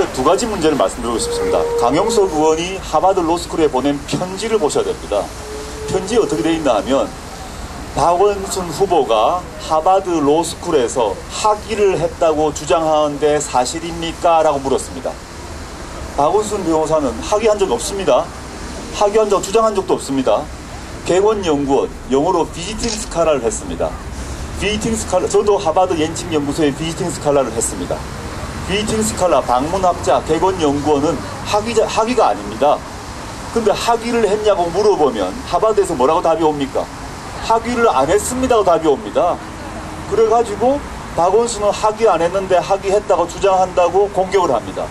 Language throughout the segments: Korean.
여기서 두 가지 문제를 말씀드리고 싶습니다. 강용석 의원이 하버드 로스쿨에 보낸 편지를 보셔야 됩니다. 편지에 어떻게 되어 있나 하면 박원순 후보가 하버드 로스쿨에서 학위를 했다고 주장하는데 사실입니까? 라고 물었습니다. 박원순 변호사는 학위한 적 없습니다. 학위한 적 주장한 적도 없습니다. 개원연구원, 영어로 비지팅 스칼라를 했습니다. 비지팅 스칼라, 저도 하버드 옌칭연구소에 비지팅 스칼라를 했습니다. 비지팅 스칼라, 방문학자, 개원연구원은 학위자, 학위가 아닙니다. 근데 학위를 했냐고 물어보면 하버드에서 뭐라고 답이 옵니까? 학위를 안 했습니다고 답이 옵니다. 그래가지고 박원순은 학위 안 했는데 학위했다고 주장한다고 공격을 합니다.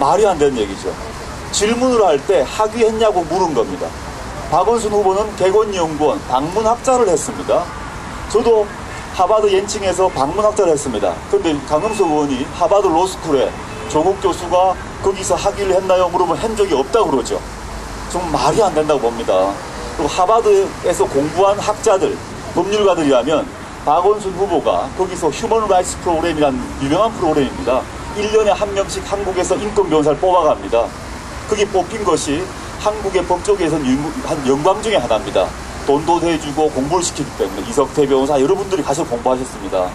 말이 안 되는 얘기죠. 질문을 할 때 학위했냐고 물은 겁니다. 박원순 후보는 개건연구원 방문학자를 했습니다. 저도 하버드 옌칭에서 방문학자를 했습니다. 근데 강금석 의원이 하버드 로스쿨에 조국 교수가 거기서 학위를 했나요? 물으면 한 적이 없다고 그러죠. 좀 말이 안 된다고 봅니다. 그리고 하버드에서 공부한 학자들, 법률가들이라면 박원순 후보가 거기서 휴먼 라이츠 프로그램이라는 유명한 프로그램입니다. 1년에 한 명씩 한국에서 인권 변호사를 뽑아갑니다. 그게 뽑힌 것이 한국의 법조계에서는 한 영광 중에 하나입니다. 돈도 대주고 공부를 시키기 때문에 이석태 변호사 여러분들이 가서 공부하셨습니다.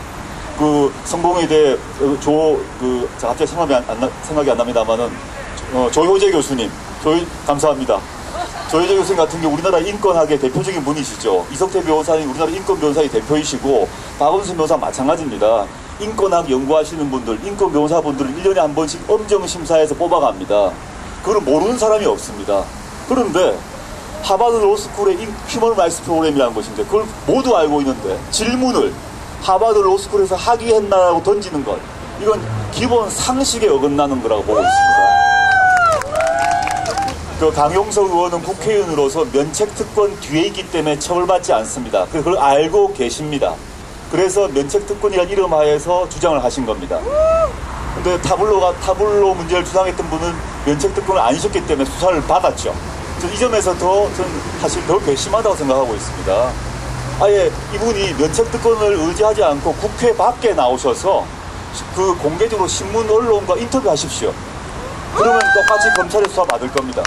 그 성공회대 조그 갑자기 생각이 안, 안, 생각이 안 납니다만은 어, 조효재 교수님 조희 감사합니다. 조혜재 교수님 같은 경우 우리나라 인권학의 대표적인 분이시죠. 이석태 변호사님 우리나라 인권 변호사의 대표이시고 박원순 변호사 마찬가지입니다. 인권학 연구하시는 분들, 인권 변호사분들을 1년에 한 번씩 엄정심사에서 뽑아갑니다. 그걸 모르는 사람이 없습니다. 그런데 하버드 로스쿨의 휴먼 라이스 프로그램이라는 것인데 그걸 모두 알고 있는데 질문을 하버드 로스쿨에서 학위했나라고 던지는 것 이건 기본 상식에 어긋나는 거라고 보고 있습니다. 그 강용석 의원은 국회의원으로서 면책특권 뒤에 있기 때문에 처벌받지 않습니다. 그걸 알고 계십니다. 그래서 면책특권이라는 이름 하에서 주장을 하신 겁니다. 근데 타블로가 타블로 문제를 주장했던 분은 면책특권을 아니셨기 때문에 수사를 받았죠. 이 점에서 더 저는 사실 더 괘씸하다고 생각하고 있습니다. 아예 이분이 면책 특권을 의지하지 않고 국회 밖에 나오셔서 그 공개적으로 신문 언론과 인터뷰하십시오. 그러면 똑같이 검찰의 수사 받을 겁니다.